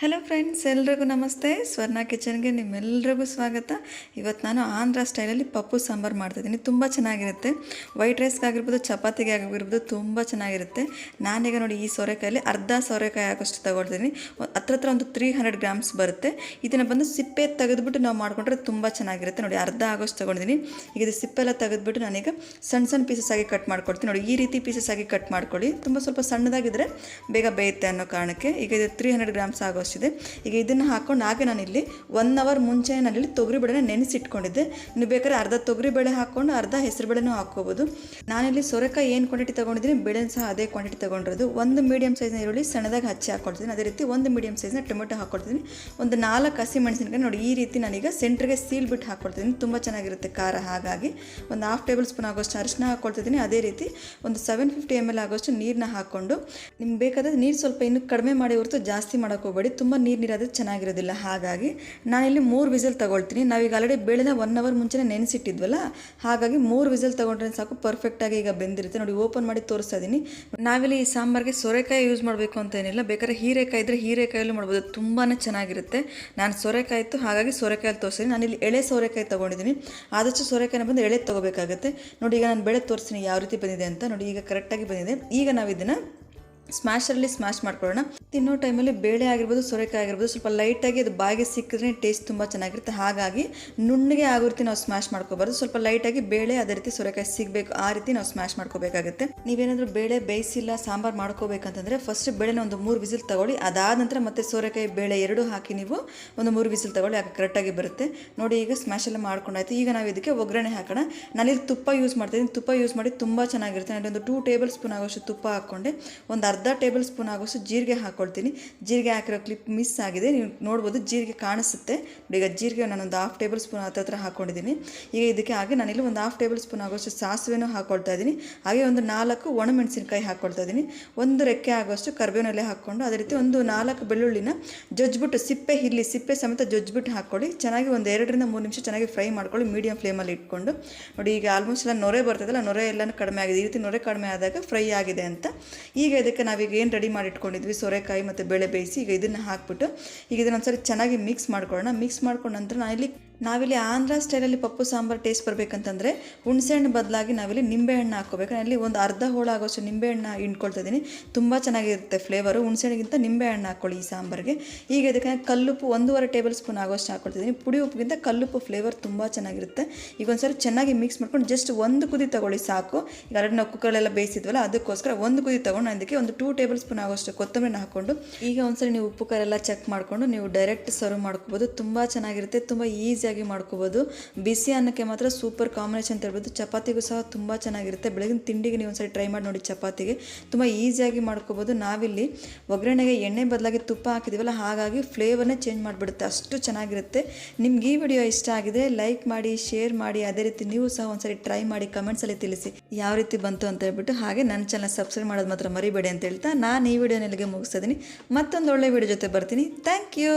Hello friends ಎಲ್ರಿಗೂ ನಮಸ್ತೆ. ಸ್ವರ್ಣ ಕಿಚನ್ಗೆ ನಿಮ್ಮೆಲ್ರಿಗೂ ಸ್ವಾಗತ. ಇವತ್ತು ನಾನು ಆಂಧ್ರ ಸ್ಟೈಲಲ್ಲಿ ಪಪ್ಪು ಸಾಂಬಾರು ಮಾಡ್ತಿದ್ದೀನಿ ತುಂಬ ಚೆನ್ನಾಗಿರುತ್ತೆ. ವೈಟ್ ರೈಸ್ಗಾಗಿರ್ಬೋದು ಚಪಾತಿಗೆ ಆಗಿರ್ಬೋದು, ತುಂಬ ಚೆನ್ನಾಗಿರುತ್ತೆ. ನಾನೀಗ ನೋಡಿ ಈ ಸೋರೆಕಾಯಲ್ಲಿ ಅರ್ಧ ಸೋರೆಕಾಯಿ ಆಗೋಷ್ಟು ತಗೊಳ್ತೀನಿ. ಹತ್ರ ಹತ್ರ ಒಂದು ತ್ರೀ ಹಂಡ್ರೆಡ್ ಗ್ರಾಮ್ಸ್ ಬರುತ್ತೆ. ಇದನ್ನು ಬಂದು ಸಿಪ್ಪೆ ತೆಗೆದುಬಿಟ್ಟು ನಾವು ಮಾಡ್ಕೊಂಡ್ರೆ ತುಂಬ ಚೆನ್ನಾಗಿರುತ್ತೆ. ನೋಡಿ, ಅರ್ಧ ಆಗೋಷ್ಟು ತೊಗೊಂಡಿದ್ದೀನಿ. ಈಗ ಇದು ಸಿಪ್ಪೆಲ್ಲ ತೆಗೆದುಬಿಟ್ಟು ನಾನೀಗ ಸಣ್ಣ ಸಣ್ಣ ಪೀಸಸ್ ಆಗಿ ಕಟ್ ಮಾಡ್ಕೊಡ್ತೀನಿ. ನೋಡಿ, ಈ ರೀತಿ ಪೀಸಸ್ ಆಗಿ ಕಟ್ ಮಾಡ್ಕೊಳ್ಳಿ. ತುಂಬ ಸ್ವಲ್ಪ ಸಣ್ಣದಾಗಿದ್ದರೆ ಬೇಗ ಬೇಯುತ್ತೆ ಅನ್ನೋ ಕಾರಣಕ್ಕೆ ಈಗ ಇದು ತ್ರೀ ಹಂಡ್ರೆಡ್ ಗ್ರಾಮ್ಸ್ ಆಗೋಷ್ಟಿದೆ ಈಗ ಇದನ್ನು ಹಾಕ್ಕೊಂಡು ಹಾಗೆ ನಾನಿಲ್ಲಿ ಒನ್ ಅವರ್ ಮುಂಚೆ ನಾನಿಲ್ಲಿ ತೊಗರಿ ಬೇಳೆನ ನೆನೆಸಿಟ್ಕೊಂಡಿದ್ದೆ. ನೀವು ಬೇಕಾದ್ರೆ ಅರ್ಧ ತೊಗರಿ ಬೇಳೆ ಹಾಕ್ಕೊಂಡು ಅರ್ಧ ಹೆಸರು ಬೇಳೆನೂ ಹಾಕ್ಕೋಬೋದು. ನಾನಿಲ್ಲಿ ಸೊರೆಕಾಯಿ ಏನು ಕ್ವಾಂಟಿಟಿ ತೊಗೊಂಡಿದ್ದೀನಿ ಬೇಳೆ ಸಹ ಅದೇ ಕ್ವಾಂಟಿಟಿ ತೊಗೊಂಡಿರೋದು. ಒಂದು ಮೀಡಿಯಮ್ ಸೈಜ್ನ ಈರುಳ್ಳಿ ಸಣ್ಣದಾಗಿ ಹಚ್ಚಿ ಹಾಕ್ಕೊಳ್ತೀನಿ ಅದೇ ರೀತಿ ಒಂದು ಮೀಡಿಯಮ್ ಸೈಜ್ನ ಟೊಮೆಟೊ ಹಾಕ್ಕೊಳ್ತೀನಿ ಒಂದು ನಾಲ್ಕು ಹಸಿ ಮೆಣಸಿನಕಾಯಿ ನೋಡಿ ಈ ರೀತಿ ನಾನೀಗ ಸೆಂಟ್ರಿಗೆ ಸೀಲ್ ಬಿಟ್ಟು ಹಾಕ್ಕೊಳ್ತೀನಿ ತುಂಬ ಚೆನ್ನಾಗಿರುತ್ತೆ ಖಾರ ಹಾಗಾಗಿ. ಒಂದು ಹಾಫ್ ಟೇಬಲ್ ಸ್ಪೂನ್ ಆಗೋಷ್ಟು ಅರಿಶಿನ ಹಾಕ್ಕೊಳ್ತಿದ್ದೀನಿ. ಅದೇ ರೀತಿ ಒಂದು ಸೆವೆನ್ ಫಿಫ್ಟಿ ಎಂ ಎಲ್ ಆಗೋಷ್ಟು ನೀರನ್ನ ಹಾಕ್ಕೊಂಡು ನಿಮ್ಗೆ ಬೇಕಾದ್ರೆ ನೀರು ಸ್ವಲ್ಪ ಇನ್ನೂ ಕಡಿಮೆ ಮಾಡಿ ಹೊರತು ಜಾಸ್ತಿ ಮಾಡೋಕೆ ಹೋಗಬೇಡಿ. ತುಂಬ ನೀರು ನೀರಾದ್ರೆ ಚೆನ್ನಾಗಿರೋದಿಲ್ಲ. ಹಾಗಾಗಿ ನಾನಿಲ್ಲಿ ಮೂರು ವಿಸಲ್ ತಗೊಳ್ತೀನಿ. ನಾವೀಗ ಆಲ್ರೆಡಿ ಬೆಳೆದ ಒನ್ ಅವರ್ ಮುಂಚೆನೇ ನೆನೆಸಿಟ್ಟಿದ್ವಲ್ಲ? ಹಾಗಾಗಿ ಮೂರು ವಿಸಲ್ ತೊಗೊಂಡ್ರೆ ಸಾಕು ಪರ್ಫೆಕ್ಟಾಗಿ ಈಗ ಬೆಂದಿರುತ್ತೆ. ನೋಡಿ ಓಪನ್ ಮಾಡಿ ತೋರಿಸ್ತಾ ಇದ್ದೀನಿ ನಾವಿಲ್ಲಿ ಈ ಸಾಂಬಾರಿಗೆ ಸೋರೆಕಾಯಿ ಯೂಸ್ ಮಾಡಬೇಕು ಅಂತ ಏನಿಲ್ಲ. ಬೇಕಾದ್ರೆ ಹೀರೆಕಾಯಿ ಇದ್ದರೆ ಹೀರೆಕಾಯಲ್ಲೂ ಮಾಡ್ಬೋದು. ತುಂಬಾ ಚೆನ್ನಾಗಿರುತ್ತೆ. ನಾನು ಸೋರೆಕಾಯಿ ಇತ್ತು, ಹಾಗಾಗಿ ಸೋರೆಕಾಯಲ್ಲಿ ತೋರಿಸ್ತೀನಿ ನಾನಿಲ್ಲಿ ಎಳೆ ಸೋರೆಕಾಯಿ ತೊಗೊಂಡಿದ್ದೀನಿ ಆದಷ್ಟು ಸೋರೆಕಾಯಿನ ಬಂದು ಎಳೆ ತೊಗೋಬೇಕಾಗುತ್ತೆ. ನೋಡಿ, ಈಗ ನಾನು ಬೆಳೆ ತೋರಿಸ್ತೀನಿ ಯಾವ ರೀತಿ ಬಂದಿದೆ ಅಂತ. ನೋಡಿ, ಈಗ ಕರೆಕ್ಟಾಗಿ ಬಂದಿದೆ. ಈಗ ನಾವು ಇದನ್ನು ಸ್ಮ್ಯಾಶರಲ್ಲಿ ಸ್ಮ್ಯಾಶ್ ಮಾಡ್ಕೊಳ್ಳೋಣ. ತಿನ್ನೋ ಟೈಮಲ್ಲಿ ಬೇಳೆ ಆಗಿರ್ಬೋದು, ಸೊರೆಕಾಯಿ ಆಗಿರ್ಬೋದು, ಸ್ವಲ್ಪ ಲೈಟಾಗಿ ಅದು ಬಾಯಿಗೆ ಸಿಕ್ಕಿದ್ರೆ ಟೇಸ್ಟ್ ತುಂಬ ಚೆನ್ನಾಗಿರುತ್ತೆ. ಹಾಗಾಗಿ ನುಣ್ಣಗೆ ಆಗೋ ರೀತಿ ನಾವು ಸ್ಮ್ಯಾಶ್ ಮಾಡ್ಕೋಬಾರ್ದು. ಸ್ವಲ್ಪ ಲೈಟಾಗಿ ಬೇಳೆ ಅದೇ ರೀತಿ ಸೊರೆಕಾಯಿ ಸಿಗಬೇಕು, ಆ ರೀತಿ ನಾವು ಸ್ಮ್ಯಾಶ್ ಮಾಡ್ಕೋಬೇಕಾಗುತ್ತೆ. ನೀವೇನಾದರೂ ಬೇಳೆ, ಬೇಯಿಸಿಲ್ಲ, ಸಾಂಬಾರು ಮಾಡ್ಕೋಬೇಕಂತಂದರೆ ಫಸ್ಟ್ ಬೇಳೆನ ಒಂದು ಮೂರು ವಿಸಿಲ್ ತಗೊಳ್ಳಿ. ಅದಾದ ನಂತರ ಮತ್ತೆ ಸೋರೆಕಾಯಿ, ಬೇಳೆ ಎರಡು ಹಾಕಿ ನೀವು ಒಂದು ಮೂರು ವಿಸಿಲ್ ತಗೊಳ್ಳಿ ಆಗ ಕರೆಕ್ಟಾಗಿ ಬರುತ್ತೆ. ನೋಡಿ ಈಗ ಸ್ಮ್ಯಾಶ್ ಎಲ್ಲ ಮಾಡ್ಕೊಂಡಾಯ್ತು. ಈಗ ನಾವು ಇದಕ್ಕೆ ಒಗ್ಗರಣೆ ಹಾಕೋಣ. ನಾನಿಲ್ಲಿ ತುಪ್ಪ ಯೂಸ್ ಮಾಡ್ತೀನಿ ತುಪ್ಪ ಯೂಸ್ ಮಾಡಿ ತುಂಬ ಚೆನ್ನಾಗಿರುತ್ತೆ. ನಾನು ಒಂದು ಟೂ ಟೇಬಲ್ ಸ್ಪೂನ್ ಆಗೋಷ್ಟು ತುಪ್ಪ ಹಾಕ್ಕೊಂಡೆ. ಒಂದು ಅರ್ಧ ಟೇಬಲ್ ಸ್ಪೂನ್ ಆಗೋಷ್ಟು ಜೀರಿಗೆ ಹಾಕ್ಕೊಳ್ತೀನಿ ಜೀರಿಗೆ ಹಾಕಿರೋ ಕ್ಲಿಪ್ ಮಿಸ್ ಆಗಿದೆ. ನೀವು ನೋಡ್ಬೋದು ಜೀರಿಗೆ ಕಾಣಿಸುತ್ತೆ. ಈಗ ಜೀರಿಗೆ ನಾನೊಂದು ಹಾಫ್ ಟೇಬಲ್ ಸ್ಪೂನ್ ಹತ್ರ ಹತ್ರ ಹಾಕ್ಕೊಂಡಿದ್ದೀನಿ ಈಗ ಇದಕ್ಕೆ ಹಾಗೆ ನಾನಿಲ್ಲಿ ಒಂದು ಹಾಫ್ ಟೇಬಲ್ ಸ್ಪೂನ್ ಆಗೋಷ್ಟು ಸಾಸಿವೆನೂ ಹಾಕ್ಕೊಳ್ತಾ ಇದ್ದೀನಿ. ಹಾಗೆ ಒಂದು ನಾಲ್ಕು ಒಣಮೆಣಸಿನ್ಕಾಯಿ ಹಾಕ್ಕೊಳ್ತಾ ಇದ್ದೀನಿ. ಒಂದು ರೆಕ್ಕೆ ಆಗೋಷ್ಟು ಕರ್ಬೇವಿನೆಲೆ ಹಾಕ್ಕೊಂಡು ಅದೇ ರೀತಿ ಒಂದು ನಾಲ್ಕು ಬೆಳ್ಳುಳ್ಳಿನ ಜಜ್ಜಿಬಿಟ್ಟು ಸಿಪ್ಪೆ ಇಲ್ಲಿ ಸಿಪ್ಪೆ ಸಮೇತ ಜಜ್ಬಿಟ್ಟು ಹಾಕ್ಕೊಳ್ಳಿ. ಚೆನ್ನಾಗಿ ಒಂದು ಎರಡರಿಂದ ಮೂರು ನಿಮಿಷ ಚೆನ್ನಾಗಿ ಫ್ರೈ ಮಾಡ್ಕೊಳ್ಳಿ ಮೀಡಿಯಂ ಫ್ಲೇಮಲ್ಲಿ ಇಟ್ಕೊಂಡು. ನೋಡಿ, ಈಗ ಆಲ್ಮೋಸ್ಟ್ ಎಲ್ಲ ನೊರೆ ಬರ್ತದಲ್ಲ, ನೊರೆ ಎಲ್ಲನೂ ಕಡಿಮೆ ಆಗಿದೆ. ಈ ರೀತಿ ನೊರೆ ಕಡಿಮೆ ಆದಾಗ ಫ್ರೈ ಆಗಿದೆ ಅಂತ. ಈಗ ಇದಕ್ಕೆ ನಾವೀಗ ಏನು ರೆಡಿ ಮಾಡಿ ಇಟ್ಕೊಂಡಿದ್ವಿ ಸೋರೆಕಾಯಿ ಮತ್ತು ಬೇಳೆ ಬೇಯಿಸಿ ಈಗ ಇದನ್ನು ಹಾಕ್ಬಿಟ್ಟು ಈಗ ಇದನ್ನ ಒಂದ್ಸರಿ ಚೆನ್ನಾಗಿ ಮಿಕ್ಸ್ ಮಾಡ್ಕೊಳ್ಳೋಣ. ಮಿಕ್ಸ್ ಮಾಡ್ಕೊಂಡ ನಂತರ ನಾನಿಲ್ಲಿ ನಾವಿಲ್ಲಿ ಆಂಧ್ರ ಸ್ಟೈಲಲ್ಲಿ ಪಪ್ಪು ಸಾಂಬಾರು ಟೇಸ್ಟ್ ಬರಬೇಕಂತಂದರೆ ಹುಣಸೆಹಣ್ಣು ಬದಲಾಗಿ ನಾವಿಲ್ಲಿ ನಿಂಬೆಹಣ್ಣು ಹಾಕ್ಕೋಬೇಕು. ಇಲ್ಲಿ ಒಂದು ಅರ್ಧ ಹೋಳು ಆಗೋಷ್ಟು ನಿಂಬೆಹಣ್ಣು ಹಿಂಡ್ಕೊಳ್ತಾ ಇದ್ದೀನಿ. ತುಂಬ ಚೆನ್ನಾಗಿರುತ್ತೆ ಫ್ಲೇವರು ಹುಣಸೆಹಣ್ಣಿಗಿಂತ ನಿಂಬೆಹಣ್ಣು ಹಾಕ್ಕೊಳ್ಳಿ ಈ ಸಾಂಬಾರಿಗೆ. ಈಗ ಇದಕ್ಕೆ ನಾನು ಕಲ್ಲುಪ್ಪು ಒಂದೂವರೆ ಟೇಬಲ್ ಸ್ಪೂನ್ ಆಗೋಷ್ಟು ಹಾಕ್ಕೊಳ್ತಿದ್ದೀನಿ ಪುಡಿ ಉಪ್ಪಿಗಿಂತ ಕಲ್ಲುಪ್ಪು ಫ್ಲೇವರ್ ತುಂಬ ಚೆನ್ನಾಗಿರುತ್ತೆ. ಈಗ ಒಂದು ಸಾರಿ ಚೆನ್ನಾಗಿ ಮಿಕ್ಸ್ ಮಾಡ್ಕೊಂಡು ಜಸ್ಟ್ ಒಂದು ಕುದಿ ತಗೊಳ್ಳಿ ಸಾಕು. ಈಗ ಎರಡು ನಾವು ಕುಕ್ಕರ್ಲೆಲ್ಲ ಬೇಯಿಸಿದ್ವಲ್ಲ, ಅದಕ್ಕೋಸ್ಕರ ಒಂದು ಕುದಿ ತೊಗೊಂಡು ಅದಕ್ಕೆ ಒಂದು ಟೂ ಟೇಬಲ್ ಸ್ಪೂನ್ ಆಗೋಷ್ಟು ಕೊತ್ತಂಬರಿನ ಹಾಕ್ಕೊಂಡು, ಈಗ ಒಂದ್ಸರಿ ನೀವು ಉಪ್ಪು ಕರೆಲ್ಲ ಚೆಕ್ ಮಾಡಿಕೊಂಡು ನೀವು ಡೈರೆಕ್ಟ್ ಸರ್ವ್ ಮಾಡ್ಕೋಬೋದು. ತುಂಬ ಚೆನ್ನಾಗಿರುತ್ತೆ, ತುಂಬ ಈಸಿಯಾಗಿ ಮಾಡ್ಕೋಬೋದು. ಬಿಸಿ ಅನ್ನಕ್ಕೆ ಮಾತ್ರ ಸೂಪರ್ ಕಾಂಬಿನೇಷನ್ ಅಂತ ಹೇಳ್ಬೋದು. ಚಪಾತಿಗೂ ಸಹ ತುಂಬ ಚೆನ್ನಾಗಿರುತ್ತೆ. ಬೆಳಗಿನ ತಿಂಡಿಗೆ ನೀವು ಒಂದ್ಸರಿ ಟ್ರೈ ಮಾಡಿ ನೋಡಿ ಚಪಾತಿಗೆ. ತುಂಬ ಈಸಿಯಾಗಿ ಮಾಡ್ಕೋಬೋದು. ನಾವಿಲ್ಲಿ ಒಗ್ಗರಣೆಗೆ ಎಣ್ಣೆ ಬದಲಾಗಿ ತುಪ್ಪ ಹಾಕಿದೀವಲ್ಲ, ಹಾಗಾಗಿ ಫ್ಲೇವರ್ನೇ ಚೇಂಜ್ ಮಾಡಿಬಿಡುತ್ತೆ. ಅಷ್ಟು ಚೆನ್ನಾಗಿರುತ್ತೆ. ನಿಮ್ಗೆ ಈ ವಿಡಿಯೋ ಇಷ್ಟ ಆಗಿದೆ ಲೈಕ್ ಮಾಡಿ, ಶೇರ್ ಮಾಡಿ, ಅದೇ ರೀತಿ ನೀವು ಸಹ ಒಂದ್ಸರಿ ಟ್ರೈ ಮಾಡಿ ಕಮೆಂಟ್ಸಲ್ಲಿ ತಿಳಿಸಿ ಯಾವ ರೀತಿ ಬಂತು ಅಂತ ಹೇಳ್ಬಿಟ್ಟು. ಹಾಗೆ ನನ್ನ ಚಾನಲ್ ಸಬ್ಸ್ಕ್ರೈಬ್ ಮಾಡೋದು ಮಾತ್ರ ಮರಿಬೇಡಿ ಅಂತ ಹೇಳ್ತಾ ನಾನು ಈ ವಿಡಿಯೋನಲ್ಲಿ ಮುಗಿಸ್ತಿದ್ದೀನಿ ಮತ್ತೊಂದು ಒಳ್ಳೆ ವಿಡಿಯೋ ಜೊತೆ ಬರ್ತೀನಿ. Thank you